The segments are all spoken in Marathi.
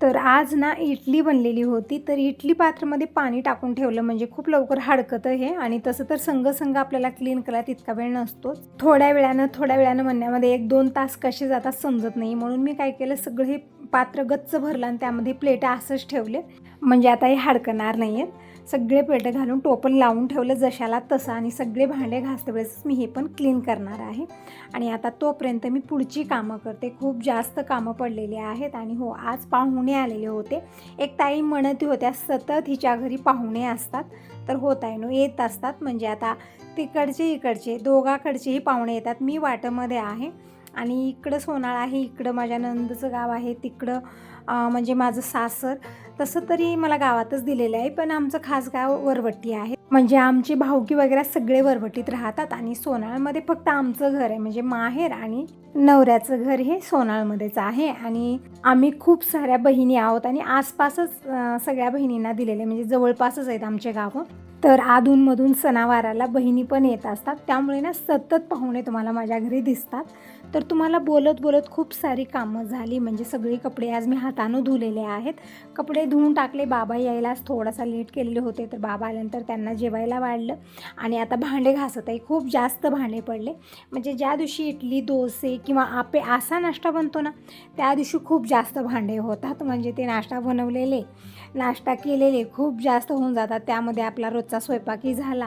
तर आज ना इडली बनलेली होती. तर इडली पात्रामध्ये पाणी टाकून ठेवलं. म्हणजे खूप लवकर हडकतं हे. आणि तसं तर संघ संघ आपल्याला क्लीन करायला तितका वेळ नसतोच. थोड्या वेळानं थोड्या वेळानं म्हणण्यामध्ये एक दोन तास कसे जातात समजत नाही. म्हणून मी काय केलं सगळं हे पात्र गच्च भरलं आणि त्यामध्ये प्लेटा असंच ठेवले. म्हणजे आता हे हडकणार नाही आहेत सगळे प्लेटं घालून टोपण लावून ठेवलं जशाला तसं. आणि सगळे भांडे घासते मी हे पण क्लीन करणार आहे. आणि आता तोपर्यंत मी पुढची कामं करते. खूप जास्त कामं पडलेली आहेत. आणि हो आज पाहुणे आलेले होते. एक ताई म्हणत होत्या सतत हिच्या घरी पाहुणे असतात. तर होत आहे नो येत असतात. म्हणजे आता तिकडचे इकडचे दोघाकडचेही पाहुणे येतात. मी वाटमध्ये आहे. आणि इकडं सोनाळ आहे इकडं माझ्या नंदचं गाव आहे तिकडं म्हणजे माझं सासर तसं तरी मला गावातच दिलेलं आहे पण आमचं खास गाव वरवट्टी आहे. म्हणजे आमची भाऊकी वगैरे सगळे वरवटीत राहतात आणि सोनाळमध्ये फक्त आमचं घर आहे. म्हणजे माहेर आणि नवऱ्याचं घर हे सोनाळमध्येच आहे. आणि आम्ही खूप साऱ्या बहिणी आहोत आणि आसपासच सगळ्या बहिणींना दिलेले म्हणजे जवळपासच आहेत आमचे गावं. तर अधूनमधून सणावाराला बहिणी पण येत असतात. त्यामुळे ना सतत पाहुणे तुम्हाला माझ्या घरी दिसतात. तर तुम्हाला बोलत बोलत खूप सारी कामं झाली. म्हणजे सगळी कपडे आज मी हातानं धुलेले आहेत. कपडे धुवून टाकले. बाबा यायला आज थोडासा लेट केलेले होते. तर बाबा आल्यानंतर त्यांना जेवायला वाढलं. आणि आता भांडे घासत आहे खूप जास्त भांडे पडले. म्हणजे ज्या दिवशी इडली डोसे किंवा आपे असा नाश्ता बनतो ना त्या दिवशी खूप जास्त भांडे होतात. म्हणजे ते नाश्ता बनवलेले नाश्ता केलेले खूप जास्त होऊन जातात. त्यामध्ये आपला रोजचा स्वयंपाकही झाला.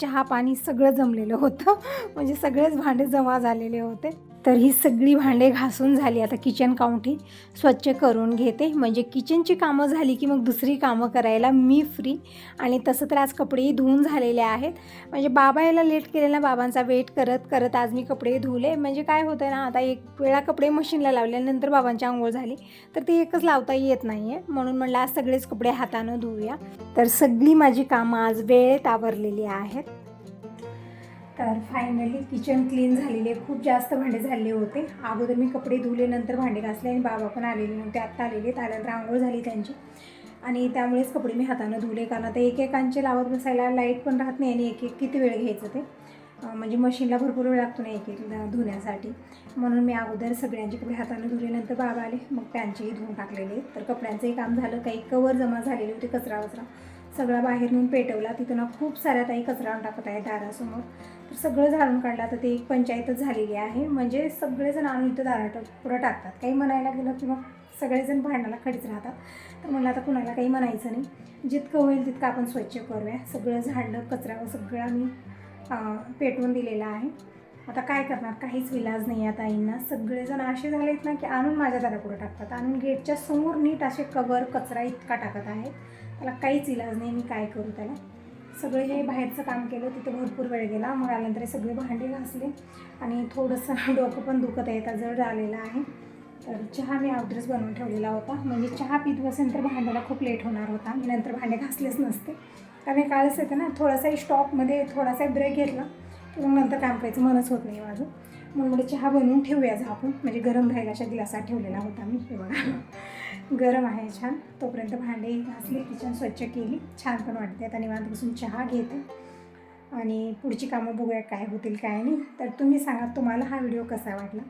चहा पाणी सगळं जमलेलं होतं. म्हणजे सगळेच भांडे जमा झालेले होते. तर ही सगळी भांडे घासून झाली. आता किचन काउंटी स्वच्छ करून घेते. म्हणजे किचनची कामं झाली की मग दुसरी कामं करायला मी फ्री आणि तसं तर आज कपडेही धुवून झालेले आहेत. म्हणजे बाबा याला लेट केलेला बाबांचा वेट करत करत आज मी कपडे धुले म्हणजे काय होतं ना आता एक वेळा कपडे मशीनला लावले नंतर बाबांची आंघोळ झाली. तर ती एकच लावता येत नाही आहे म्हणून म्हणलं आज सगळेच कपडे हातानं धुवूया तर सगळी माझी कामं आज वेळेत आवरलेली आहेत. तर फायनली किचन क्लीन झालेले खूप जास्त भांडे झाले होते. अगोदर मी कपडे धुले नंतर भांडे घासले आणि बाबा पण आलेले नव्हते. आत्ता आलेले त्यानंतर आंघोळ झाली त्यांची. आणि त्यामुळेच कपडे मी हातानं धुले. कारण आता एकेकांचे लावत बसायला लाइट पण राहत नाही आणि एक एक किती वेळ घ्यायचं ते. म्हणजे मशीनला भरपूर वेळ लागतो ना एक एक धुण्यासाठी. म्हणून मी अगोदर सगळ्यांचे कपडे हाताने धुले नंतर बाबा आले. मग त्यांचेही धुवून टाकलेले तर कपड्यांचंही काम झालं. काही कवर जमा झालेले होते कचरा वचरा सगळा बाहेर नेऊन पेटवला. तिथं ना खूप साऱ्या ताई कचरा टाकत आहे दारासमोर. सगळं झाडून काढलं. तर ते एक पंचायतच झालेली आहे. म्हणजे सगळेजण आणून इथं दारात पुढं टाकतात. काही म्हणायला गेलं की मग सगळेजण भांडायला खडीच राहतात. तर म्हणलं आता कुणाला काही म्हणायचं नाही. जितकं होईल तितकं आपण स्वच्छ करूया. सगळं झाडलं कचरा सगळं आम्ही पेटवून दिलेलं आहे. आता काय करणार? काहीच विलाज नाही आता आईंना सगळेजण असे झालेत ना की आणून माझ्या दारापुढं टाकतात. आणून गेटच्या समोर नीट असे कवर कचरा इतका टाकत आहेत. त्याला काहीच इलाज नाही. मी काय करू त्याला? सगळे हे बाहेरचं काम केलं तिथं भरपूर वेळ गेला. मग आल्यानंतर हे सगळे भांडे घासले आणि थोडंसं डोकं पण दुखत आहे जड आलेलं आहे. तर चहा मी अगोदरच बनवून ठेवलेला होता. म्हणजे चहा पीत बसेल तर भांड्याला खूप लेट होणार होता. मी नंतर भांडे घासलेच नसते. कारण हे काळच येतं ना थोडासाही स्टॉपमध्ये थोडासा ब्रेक घेतला की मग नंतर काम करायचं. मनच होत नाही माझं. म्हणून चहा बनवून ठेवूया आपण. म्हणजे गरम राहील अशा ठेवलेला होता मी. हे बघा. गरम आहे छान. तोपर्यंत भांडे घासले किचन स्वच्छ केली. छान पण वाटते. आता निवांत बसून चहा घेते. आणि पुढची कामं बघूया काय होतील काय नाही. तर तुम्ही सांगा तुम्हाला हा व्हिडिओ कसा वाटला?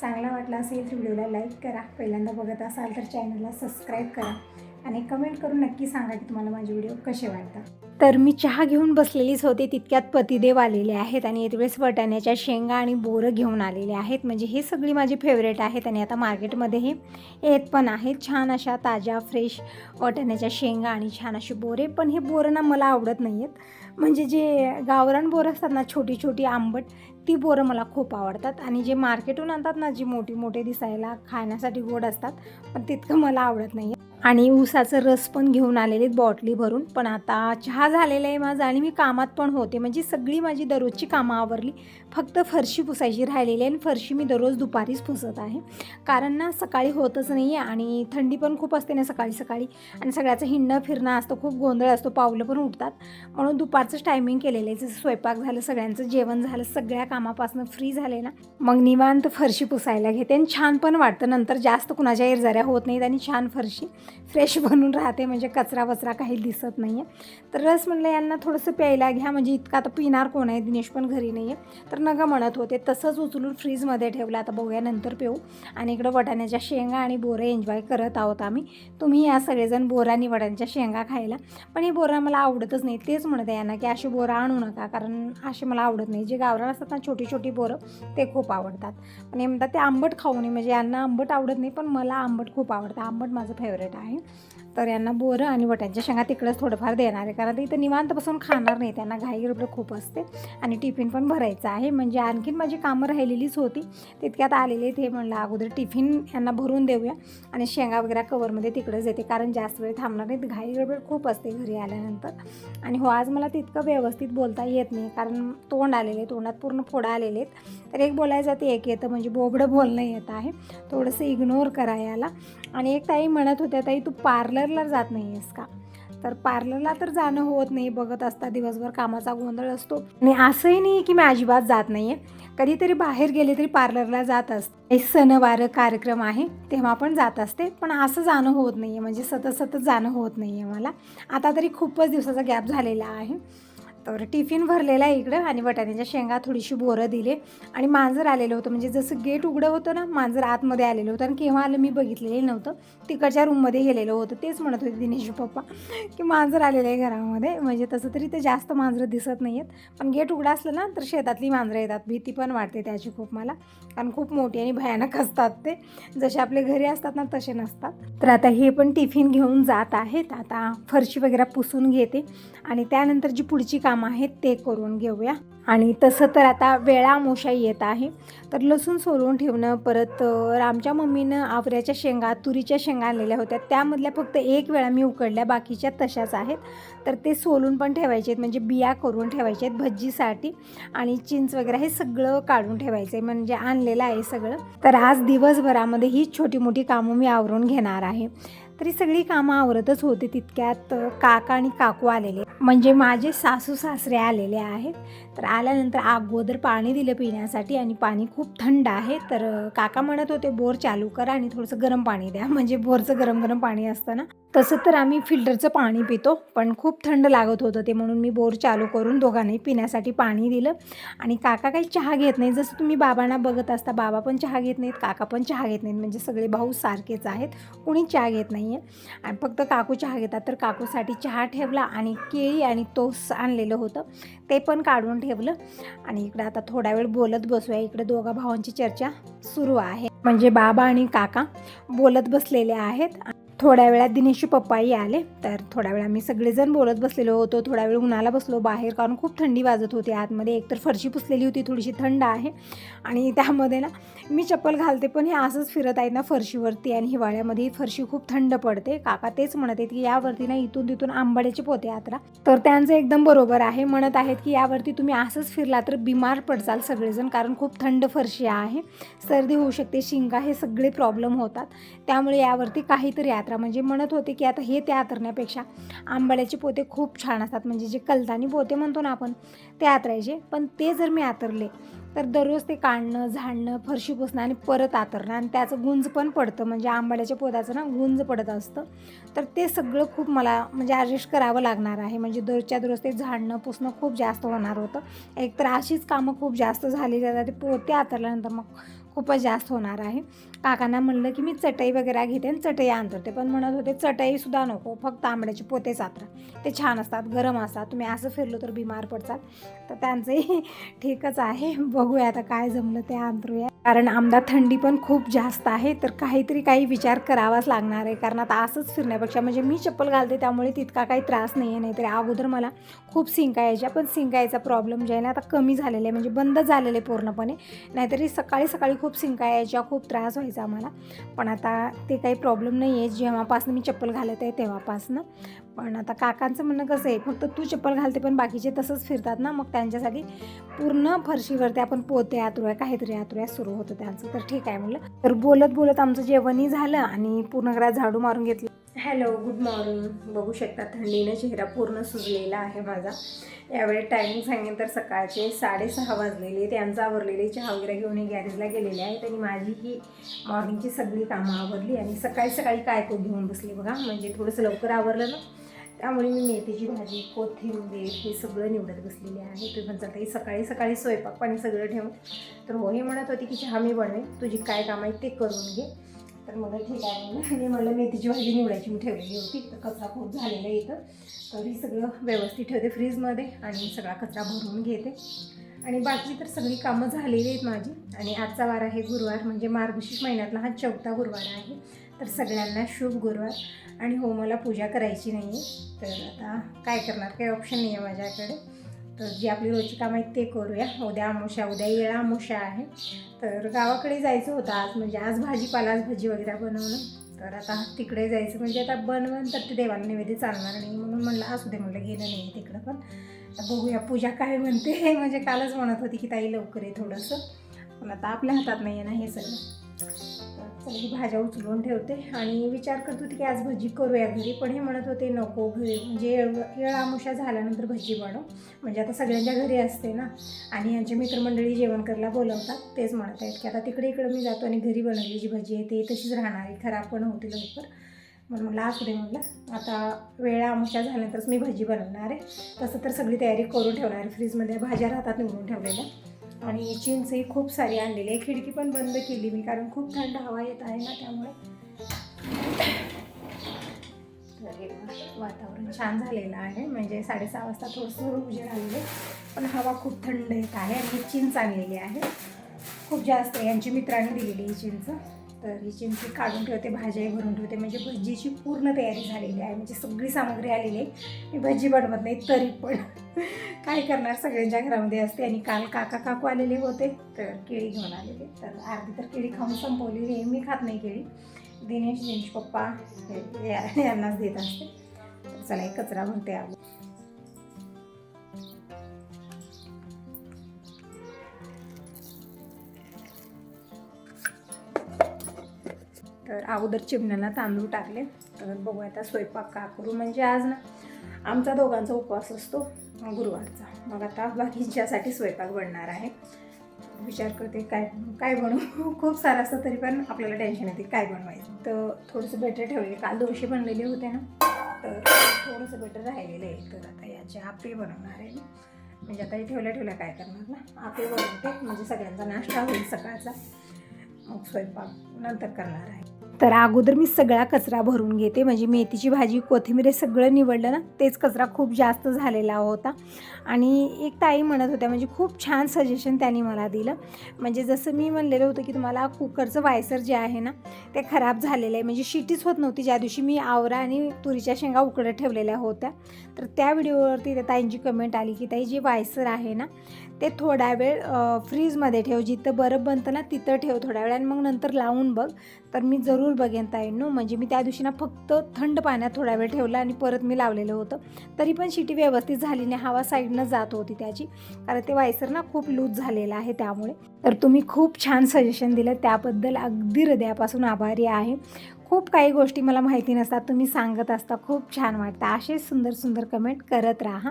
चांगला वाटला असेल तर व्हिडिओला लाईक करा. पहिल्यांदा बघत असाल तर चॅनलला सबस्क्राईब करा. आणि कमेंट करून नक्की सांगा की तुम्हाला माझे व्हिडिओ कसे वाटतात. तर मी चहा घेऊन बसलेलीच होते तितक्यात पतिदेव आलेले आहेत आणि येतवेळेस वटाण्याच्या शेंगा आणि बोरं घेऊन आलेले आहेत. म्हणजे हे सगळी माझी फेवरेट आहेत आणि आता मार्केटमध्ये हे येत पण आहेत. छान अशा ताज्या फ्रेश वटाण्याच्या शेंगा आणि छान असे बोरे. पण हे बोरं ना मला आवडत नाही आहेत म्हणजे जे गावरान बोरं असतात ना छोटी छोटी आंबट ती बोरं मला खूप आवडतात. आणि जे मार्केटहून आणतात ना जी मोठी मोठे दिसायला खाण्यासाठी गोड असतात पण तितकं मला आवडत नाही आणि ऊसाचं रस पण घेऊन आलेले बॉटली भरून. पण आता चहा झालेला आहे माझा आणि मी कामात पण होते. म्हणजे सगळी माझी दररोजची कामं आवरली. फक्त फरशी पुसायची राहिलेली आहे आणि फरशी मी दररोज दुपारीच पुसत आहे. कारण ना सकाळी होतच नाही आहे आणि थंडी पण खूप असते ना सकाळी सकाळी. आणि सगळ्याचं हिंडणं फिरणं असतं खूप गोंधळ असतो पावलं पण उठतात म्हणून दुपारचंच टायमिंग केलेलं आहे. जसं स्वयंपाक झालं सगळ्यांचं जेवण झालं सगळ्या कामापासून फ्री झाले ना मग निवांत फरशी पुसायला घेते आणि छान पण वाटतं. नंतर जास्त कुणाच्या इरजाऱ्या होत नाहीत आणि छान फरशी फ्रेश बनून राहते म्हणजे कचरा वचरा काही दिसत नाही आहे तर रस म्हणलं यांना थोडंसं प्यायला घ्या म्हणजे इतका आता पिणार कोण आहे? दिनेश पण घरी नाही आहे तर नगं म्हणत होते तसंच उचलून फ्रीजमध्ये ठेवलं. आता बघूया नंतर पिऊ. आणि इकडं वटाण्याच्या शेंगा आणि बोरं एन्जॉय करत आहोत आम्ही. तुम्ही या सगळेजण बोरं आणि वटाण्याच्या शेंगा खायला. पण हे बोरं मला आवडतच नाही. तेच म्हणत आहे यांना की अशी बोरं आणू नका कारण असे मला आवडत नाही. जे गावरान असतात ना छोटी छोटी बोरं ते खूप आवडतात. पण म्हणतात ते आंबट खाऊ नये म्हणजे यांना आंबट आवडत नाही पण मला आंबट खूप आवडतं. आंबट माझं फेवरेट आहे. तर यांना बोरं आणि वट्यांच्या शेंगा तिकडंच थोडंफार देणार आहे. कारण ते इथं निवांतपासून खाणार नाही. त्यांना घाई गडबड खूप असते. आणि टिफिन पण भरायचं आहे. म्हणजे आणखीन माझी कामं राहिलेलीच होती. तितक्यात आलेले ते म्हणलं अगोदर टिफिन यांना भरून देऊया आणि शेंगा वगैरे कवरमध्ये तिकडंच येते कारण जास्त वेळ थांबणार नाहीत. घाई गडबड खूप असते घरी आल्यानंतर. आणि हो आज मला तितकं व्यवस्थित बोलता येत नाही. कारण तोंड आलेले तोंडात पूर्ण फोडा आलेले आहेत. तर एक बोलायचं ते एक येतं. म्हणजे बोबडं बोलणं येत आहे. थोडंसं इग्नोर करा याला. आणि एक ताई म्हणत होत्या ताई तू पार्लरला जात नाही आहेस का? तर पार्लरला तर जाणं होत नाही बघत असता दिवसभर कामाचा गोंधळ असतो. आणि असंही नाही की मी अजिबात जात नाही आहे कधीतरी बाहेर गेले तरी पार्लरला जात असते. सणवार कार्यक्रम आहे तेव्हा पण जात असते. पण असं जाणं होत नाही आहे म्हणजे सतत सतत जाणं होत नाही आहे मला. आता तरी खूपच दिवसाचा गॅप झालेला आहे. तर टिफिन भरलेला आहे इकडं आणि वटाण्याच्या शेंगा थोडीशी बोरं दिले. आणि मांजर आलेलं होतं. म्हणजे जसं गेट उघडं होतं ना मांजर आतमध्ये आलेलं होतं. आणि केव्हा आलं मी बघितलेलं नव्हतं. तिकडच्या रूममध्ये गेलेलं होतं. तेच म्हणत होते दिनेश पप्पा की मांजर आलेलं आहे घरामध्ये. म्हणजे तसं तरी ते जास्त मांजरं दिसत नाही आहेत पण गेट उघडं असलं ना तर शेतातली मांजरं येतात. भीती पण वाटते त्याची खूप मला. कारण खूप मोठी आणि भयानक असतात ते. जसे आपले घरी असतात ना तसे नसतात. तर आता हे पण टिफिन घेऊन जात आहेत. आता फरशी वगैरे पुसून घेते. आणि त्यानंतर जी पुढची काम आहेत ते करून घेऊया. आणि तसं तर आता वेळामोशा येत आहे. तर लसूण सोलून ठेवणं परत रामच्या आमच्या मम्मीनं आवऱ्याच्या शेंगा तुरीच्या शेंगा आणलेल्या होत्या. त्यामधल्या फक्त एक वेळा मी उकडल्या बाकीच्या तशाच आहेत. तर ते सोलून पण ठेवायचे आहेत म्हणजे बिया करून ठेवायचे आहेत भज्जीसाठी. आणि चिंच वगैरे हे सगळं काढून ठेवायचं आहे म्हणजे आणलेलं आहे सगळं. तर आज दिवसभरामध्ये ही छोटी मोठी कामं मी आवरून घेणार आहे. तरी सगळी कामं आवरतच होते तितक्यात काका आणि काकू आलेले. म्हणजे माझे सासू सासरे आलेले आहेत. तर आल्यानंतर अगोदर पाणी दिलं पिण्यासाठी आणि पाणी खूप थंड आहे. तर काका म्हणत होते बोर चालू करा आणि थोडंसं गरम पाणी द्या. म्हणजे बोरचं गरम गरम पाणी असतं ना. तसं तर आम्ही फिल्टरचं पाणी पितो पण खूप थंड लागत होतं ते म्हणून मी बोर चालू करून दोघांनाही पिण्यासाठी पाणी दिलं. आणि काका काही चहा घेत नाही जसं तुम्ही बाबांना बघत असता बाबा पण चहा घेत नाहीत काका पण चहा घेत नाहीत. म्हणजे सगळे भाऊ सारखेच आहेत. कोणी चहा घेत नाही आहे आणि फक्त काकू चहा घेतात. तर काकूसाठी चहा ठेवला आणि केळी आणि तोस आणलेलं होतं. ते पण काढून ठेव ठेवलं. आणि इकडे आता थोडा वेळ बोलत बसूया. इकडे दोघा भावांची चर्चा सुरू आहे. म्हणजे बाबा आणि काका बोलत बसलेले आहेत. थोड्या वेळात दिनेशचे पप्पाही आले. तर थोड्या वेळा आम्ही सगळेजण बोलत बसलेलो होतो. थोड्या वेळ उन्हाला बसलो बाहेर कारण खूप थंडी वाजत होती. आतमध्ये एकतर फरशी पुसलेली होती थोडीशी थंड आहे. आणि त्यामध्ये ना मी चप्पल घालते पण हे असंच फिरत आहेत ना फरशीवरती आणि हिवाळ्यामध्ये फरशी खूप थंड पडते. काका तेच म्हणत आहेत की यावरती ना इथून तिथून आंबाड्याचे पोते यात्रा. तर त्यांचं एकदम बरोबर आहे. म्हणत आहेत की यावरती तुम्ही असंच फिरला तर बिमार पडचाल सगळेजण कारण खूप थंड फरशी आहे. सर्दी होऊ शकते शिंगा हे सगळे प्रॉब्लेम होतात. त्यामुळे यावरती काहीतरी यात्रा म्हणजे म्हणत होते की आता हे ते आतरण्यापेक्षा आंबाड्याचे पोते खूप छान असतात. म्हणजे जे कलतानी पोते म्हणतो ना आपण ते आतरायचे. पण ते जर मी आतरले तर दररोज ते काढणं झाडणं फरशी पुसणं आणि परत आतरणं आणि त्याचं गुंज पण पडतं. म्हणजे आंबाड्याच्या पोत्याचं ना गुंज पडत असतं. तर ते सगळं खूप मला म्हणजे ॲडजस्ट करावं लागणार आहे. म्हणजे दररोजच्या दररोज ते झाडणं पुसणं खूप जास्त होणार होतं. एकतर अशीच कामं खूप जास्त झाली जातात ते पोते आतरल्यानंतर मग खूपच जास्त होणार आहे. काकांना म्हणलं की मी चटई वगैरे घेते आणि चटई आणतो पण म्हणत होते चटईसुद्धा नको फक्त आंबड्याचे पोते आतरा ते छान असतात गरम असतात. तुम्ही असं फिरलो तर बिमार पडतात तर त्यांचंही ठीकच आहे. बघूया आता काय जमलं ते अंतरूया कारण आमदा थंडी पण खूप जास्त आहे तर काहीतरी काही विचार करावाच लागणार आहे. कारण आता असंच फिरण्यापेक्षा म्हणजे मी चप्पल घालते त्यामुळे तितका काही त्रास नाही आहे नाहीतरी अगोदर मला खूप सिंका यायच्या. पण सिंकायचा प्रॉब्लेम जे आहे ना आता कमी झालेला आहे म्हणजे बंद झालेले आहे पूर्णपणे. नाहीतरी सकाळी सकाळी खूप खूप यायच्या खूप त्रास व्हायचा आम्हाला. पण आता ते काही प्रॉब्लेम नाही आहे जेव्हापासून मी चप्पल घालत आहे तेव्हापासनं. पण आता काकांचं म्हणणं कसं आहे फक्त तू चप्पल घालते पण बाकीचे तसंच फिरतात ना. मग त्यांच्यासाठी पूर्ण फरशीवरती आपण पोते आतुऱ्या काहीतरी आतुऱ्या सुरू होतं त्यांचं. तर ठीक आहे म्हणलं. तर बोलत बोलत आमचं जेवणही झालं आणि पूर्ण घरात झाडू मारून घेतलं. Hello good morning. बघू शकता थंडीनं चेहरा पूर्ण सुजलेला आहे माझा. यावेळी टायमिंग सांगेन तर सकाळचे साडेसहा वाजलेले. त्यांचा आवरलेले चहा वगैरे घेऊन हे गॅरेजला गेलेले आहेत आणि माझी ही मॉर्निंगची सगळी कामं आवरली आणि सकाळी सकाळी काय को घेऊन बसले बघा. म्हणजे थोडंसं लवकर आवरलं ना त्यामुळे मी मेथीची भाजी कोथिंबीर हे सगळं निवडत बसलेले आहे. तुम्ही पण चालतं सकाळी सकाळी स्वयंपाक पाणी सगळं ठेवून? तर हो हे म्हणत होती की चहा मी बनवेन. तुझी काय कामं आहे ते करून घे. तर मग ठीक आहे. म्हणलं आणि मला मेथीची भाजी निवडायची मी ठेवलेली होती. तर कचरा खूप झालेला आहे इथं. तर ही सगळं व्यवस्थित ठेवते फ्रीजमध्ये आणि सगळा कचरा भरून घेते. आणि बाकी तर सगळी कामं झालेली आहेत माझी. आणि आजचा वार आहे गुरुवार म्हणजे मार्गशीर्ष महिन्यातला हा चौथा गुरुवार आहे. तर सगळ्यांना शुभ गुरुवार. आणि हो मला पूजा करायची नाही आहे तर आता काय करणार? काही ऑप्शन नाही आहे माझ्याकडे. तर जी आपली रोजची कामं आहेत ते करूया. उद्या आमोशा उद्या येळा आमोशा आहे. तर गावाकडे जायचं होतं आज म्हणजे आज भाजीपाला आज भजी वगैरे बनवलं. तर आता तिकडे जायचं म्हणजे आता बनवून तर ते देवाला नैवेद्य चालणार नाही म्हणून म्हणलं असू दे म्हणलं गेलं नाही तिकडं पण. बघूया पूजा काय म्हणते म्हणजे कालच म्हणत होती की ताई लवकर आहे थोडंसं. पण आता आपल्या हातात नाही आहे ना हे सगळं. सगळी भाज्या उचलून ठेवते आणि विचार करत होती की आज भजी करूया घरी पण हे म्हणत होते नको घरी म्हणजे येळ झाल्यानंतर भजी बनव. म्हणजे आता सगळ्यांच्या घरी असते ना आणि यांचे मित्रमंडळी जेवण करायला बोलवतात तेच म्हणत आहेत की आता तिकडे इकडं मी जातो आणि घरी बनवली जी भजी आहे ते तशीच राहणार आहे खराब पण होते लवकर. म्हणून म्हटलं असू दे म्हटलं आता वेळा आमच्या झाल्यानंतरच मी भजी बनवणार आहे. तसं तर सगळी तयारी करून ठेवणार आहे फ्रीजमध्ये भाज्या राहतात निवडून ठेवलेल्या. आणि चिंचही खूप सारी आणलेली आहे. खिडकी पण बंद केली मी कारण खूप थंड हवा येत आहे ना त्यामुळे. तर हे वातावरण छान झालेलं आहे. म्हणजे साडेसहा वाजता थोडंसं उजेड आलेले पण हवा खूप थंड येत आहे आणि ही चिंच आणलेली आहे. खूप जास्त यांची मित्रांनी दिलेली ही चिंच. तर ही चिंच काढून ठेवते भाज्याही भरून ठेवते. म्हणजे भजीची पूर्ण तयारी झालेली आहे. म्हणजे सगळी सामग्री आलेली आहे. मी भजी बनवत नाही तरी पण. काय करणार? सगळ्यांच्या घरामध्ये असते आणि काल काका काकू आलेले होते तर केळी घेऊन आलेले. तर अर्धी तर केळी खाऊन संपवलेली आहे. मी खात नाही केळी. दिनेश दिनेश पप्पा हे- यांनाच देत असते. तर चला एक कचरा भरते आलो तर अगोदर चिमण्याला तांदूळ टाकले. तर बघू आता स्वयंपाक का करू? म्हणजे आज ना आमचा दोघांचा उपवास असतो गुरुवारचा. मग आता बाकींच्यासाठी स्वयंपाक बनणार आहे. विचार करते काय काय बनवू? खूप सारं असतं तरी पण आपल्याला टेन्शन येते काय बनवायचं. तर थोडंसं बेटर ठेवले काल दोनशे बनलेले होते ना. तर थोडंसं बेटर राहिलेलं आहे. तर आता याचे आपे बनवणार आहे म्हणजे आता हे ठेवल्या ठेवल्या काय करणार ना? आपे बनवते. म्हणजे सगळ्यांचा नाश्ता होईल सकाळचा. मग स्वयंपाक नंतर करणार आहे. तर अगोदर मी सगळा कचरा भरून घेते. म्हणजे मेथीची भाजी कोथिंबीर हे सगळं निवडलं ना तेच कचरा खूप जास्त झालेला होता. आणि एक ताई म्हणत होत्या म्हणजे खूप छान सजेशन त्यांनी मला दिलं. म्हणजे जसं मी म्हणलेलं होतं की तुम्हाला कुकरचं वायसर जे आहे ना ते खराब झालेलं आहे. म्हणजे शिटीच होत नव्हती ज्या दिवशी मी आवरा आणि तुरीच्या शेंगा उकडत ठेवलेल्या होत्या. तर त्या व्हिडिओवरती त्या ताईंची कमेंट आली की ताई जे वायसर आहे ना ते थोडा वेळ फ्रीजमध्ये ठेव. जिथं बरं बनतं ना तिथं ठेव थोड्या वेळ आणि मग नंतर लावून बघ. तर मी जरूर बघेन ताईंनो. म्हणजे मी त्या दिवशी ना फक्त थंड पाण्यात थोडा वेळ ठेवला आणि परत मी लावलेलं होतं. तरी पण शिटी व्यवस्थित झाली नाही. हवा साईडनं जात होती त्याची. कारण ते वायसर ना खूप लूज झालेलं आहे त्यामुळे. तर तुम्ही खूप छान सजेशन दिलं. त्याबद्दल अगदी हृदयापासून आभारी आहे. खूप काही गोष्टी मला माहिती नसतात. तुम्ही सांगत असता खूप छान वाटतं. असेच सुंदर सुंदर कमेंट करत राहा.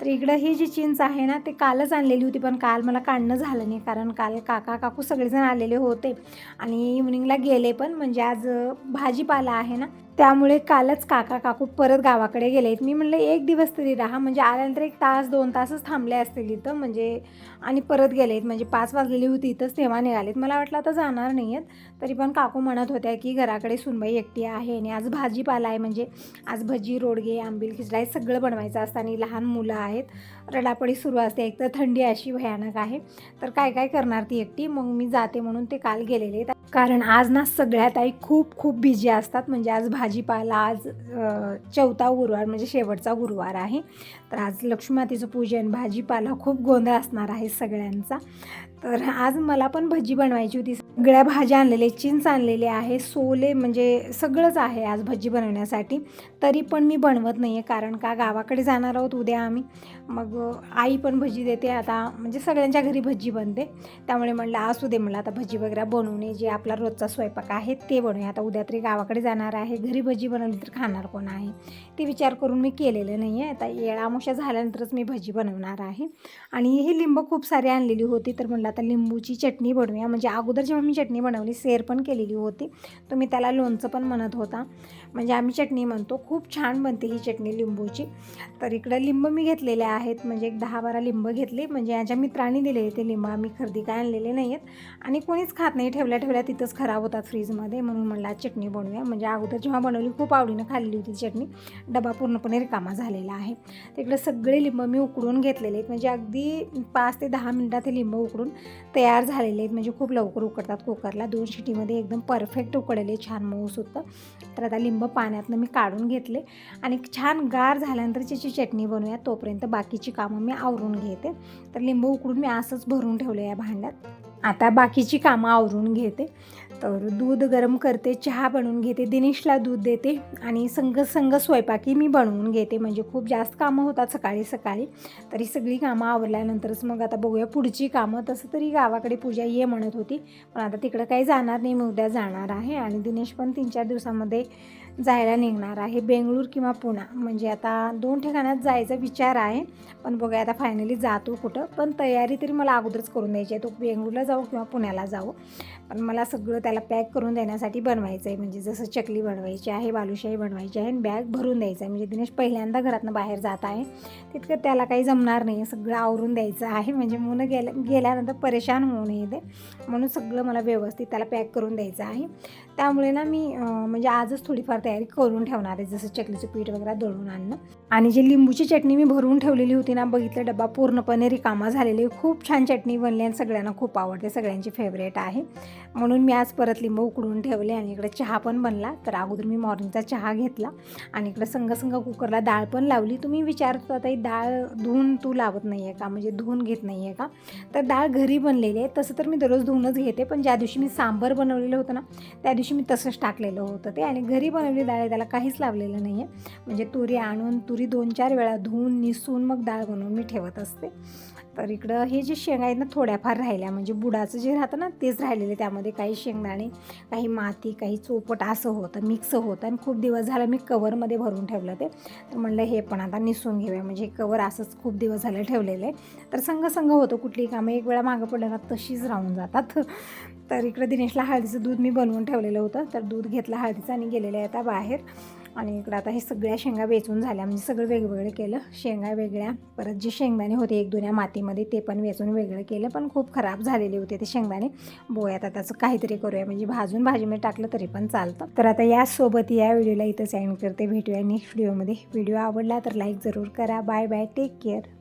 तर इकडं ही जी चिंच आहे ना ते कालच आणलेली होती पण काल मला काढणं झालं नाही कारण काल काका काकू सगळेजण आलेले होते. आणि इव्हनिंगला गेले पण म्हणजे आज भाजीपाला आहे ना त्यामुळे कालच काका काकू परत गावाकडे गेले. मी म्हणलं एक दिवस तरी राहा. म्हणजे आल्यानंतर एक तास दोन तासच थांबले असतील इथं. म्हणजे आणि परत गेलेत. म्हणजे पाच वाजलेली होती इथंच तेव्हा निघालेत. मला वाटलं आता जाणार नाही आहेत तरी पण काकू म्हणत होत्या की घराकडे सुनबाई एकटी आहे आणि आज भाजीपाला आहे. म्हणजे आज भजी रोडगे आंबील खिचडा हे सगळं बनवायचं असतं आणि लहान मुलं आहेत. रडापडी सुरू असते. एक तर थंडी अशी भयानक आहे. तर काय काय करणार ती एकटी? मग मी जाते म्हणून ते काल गेलेले. कारण आज ना सगळ्यात आई खूप खूप बिझी असतात. म्हणजे आज भाजीपाला आज चौथा गुरुवार म्हणजे शेवटचा गुरुवार आहे. तर आज लक्ष्मीमातेचं पूजन भाजीपाला खूप गोंधळ असणार आहे सगळ्यांचा. तर आज मला पण भजी बनवायची होती. सगळ्या भाज्या आणलेल्या चिंच आणलेले आहे सोले म्हणजे सगळंच आहे आज भजी बनवण्यासाठी. तरी पण मी बनवत नाही आहे कारण का गावाकडे जाणार आहोत उद्या आम्ही. मग आई पण भजी देते. आता म्हणजे सगळ्यांच्या घरी भजी बनते. त्यामुळे म्हणलं असू दे म्हणलं आता भजी वगैरे बनवणे जे आपला रोजचा स्वयंपाक आहे ते बनवूया. आता उद्या तरी गावाकडे जाणार आहे. घरी भजी बनवली तर खाणार कोण आहे? ते विचार करून मी केलेलं नाही आहे आता येळामुशा झाल्यानंतरच मी भजी बनवणार आहे. आणि ही लिंब खूप सारी आणलेली होती. तर म्हणलं आता लिंबूची चटणी बनवूया. म्हणजे अगोदर जेव्हा मी चटणी बनवली सेर पण केलेली होती तुम्ही त्याला लोणचं पण म्हणत होता. म्हणजे आम्ही चटणी म्हणतो खूप छान बनते ही चटणी लिंबूची. तर इकडं लिंब मी घेतलेले आहेत म्हणजे एक दहा बारा लिंब घेतले. म्हणजे याच्या मित्रांनी दिलेले ते लिंब आम्ही खरेदी काय आणलेले नाही आहेत आणि कोणीच खात नाही ठेवल्या ठेवल्या तिथंच खराब होतात फ्रीजमध्ये. म्हणून म्हणला चटणी बनवूया. म्हणजे अगोदर जेव्हा बनवली खूप आवडीनं खाल्ली होती चटणी. डबा पूर्णपणे रिकामा झालेला आहे. तिकडे सगळे लिंब मी उकडून घेतलेले आहेत. म्हणजे अगदी पाच ते दहा मिनटात हे लिंब उकडून तयार झालेले आहेत. म्हणजे खूप लवकर उकडतात कुकरला. दोन शिटीमध्ये एकदम परफेक्ट उकडलेले छान मऊस होतं. तर आता लिंब पाण्यातनं मी काढून घेतले घेतले. आणि छान गार झाल्यानंतर त्याची चटणी बनवूया. तोपर्यंत बाकीची कामं मी आवरून घेते. तर लिंबू उकडून मी असंच भरून ठेवलं या भांड्यात. आता बाकीची कामं आवरून घेते. तर दूध गरम करते चहा बनवून घेते दिनेशला दूध देते आणि संग संग स्वयंपाकी मी बनवून घेते. म्हणजे खूप जास्त कामं होतात सकाळी सकाळी. तरी सगळी कामं आवरल्यानंतरच मग आता बघूया पुढची कामं. तसं तरी गावाकडे पूजा ये म्हणत होती. पण आता तिकडं काही जाणार नाही मी उद्या जाणार आहे. आणि दिनेश पण तीन चार दिवसामध्ये जायला निघणार आहे. बेंगळूर किंवा पुणा. म्हणजे आता दोन ठिकाणात जायचा विचार आहे. पण बघा आता फायनली जातो कुठं. पण तयारी तरी मला अगोदरच करून द्यायची आहे. तो बेंगळूरला जाऊ किंवा पुण्याला जाऊ. पण मला सगळं त्याला पॅक करून देण्यासाठी बनवायचं आहे म्हणजे जसं चकली बनवायची आहे बालुशाही बनवायची आहे आणि बॅग भरून द्यायचं आहे म्हणजे दिनेश पहिल्यांदा घरातनं बाहेर जात आहे. तितकं त्याला काही जमणार नाही. सगळं आवरून द्यायचं आहे. म्हणजे मुलं गेल्या गेल्यानंतर परेशान होऊ नये ते म्हणून सगळं मला व्यवस्थित त्याला पॅक करून द्यायचं आहे. त्यामुळे ना मी म्हणजे आजच थोडीफार तयारी करून ठेवणार आहे. जसं चकलीचं पीठ वगैरे दळून आणणं. आणि जी लिंबूची चटणी मी भरून ठेवलेली होती ना बघितलं डबा पूर्णपणे रिकामा झालेली खूप छान चटणी बनली आणि सगळ्यांना खूप आवडते. सगळ्यांची फेवरेट आहे. म्हणून मी आज परत लिंबू उकडून ठेवले आणि इकडे चहा पण बनला. तर अगोदर मी मॉर्निंगचा चहा घेतला आणि इकडे संगसंग संग कुकरला डाळ पण लावली. तुम्ही विचारत होता ताई डाळ धुवून तू लावत नाही आहे का? म्हणजे धुवून घेत नाही आहे का? तर डाळ घरी बनलेली आहे. तसं तर मी दररोज धुवूनच घेते. पण ज्या दिवशी मी सांबर बनवलेलं होतं ना त्या दिवशी मी तसंच टाकलेलं होतं ते. आणि घरी बनवली डाळ आहे त्याला काहीच लावलेलं नाही आहे म्हणजे तुरी आणून तुरी दोन चार वेळा धुवून निसून मग डाळ बनवून मी ठेवत असते. तर इकडं हे जे शेंगा आहेत ना थोड्याफार राहिल्या. म्हणजे बुडाचं जे राहतं ना तेच राहिलेले त्यामध्ये काही शेंगदाणे काही माती काही चोपट असं होतं मिक्स होतं. आणि खूप दिवस झालं मी कवरमध्ये भरून ठेवलं ते. तर म्हणलं हे पण आता निसून घेऊया. म्हणजे हे कवर असंच खूप दिवस झालं ठेवलेलं आहे. तर संघ संघ होतं कुठली कामं. एक वेळा मागं पडलं ना तशीच राहून जातात. तर इकडं दिनेशला हळदीचं दूध मी बनवून ठेवलेलं होतं. तर दूध घेतलं हळदीचं आणि गेलेलं आहे आता बाहेर. आणि इकडं आता हे सगळ्या शेंगा वेचून झाल्या. म्हणजे सगळं वेगवेगळं केलं. शेंगा वेगळ्या. परत जे शेंगदाणे होते एक दोन्या मातीमध्ये ते पण वेचून वेगळं केलं. पण खूप खराब झालेले होते ते शेंगदाणे. बोयात आता त्याचं काहीतरी करूया. म्हणजे भाजून भाजीमध्ये टाकलं तरी पण चालतं. तर आता यासोबत या व्हिडिओला इथं सेंड करते. भेटूया नेक्स्ट व्हिडिओमध्ये व्हिडिओ आवडला तर लाईक जरूर करा. Bye bye take care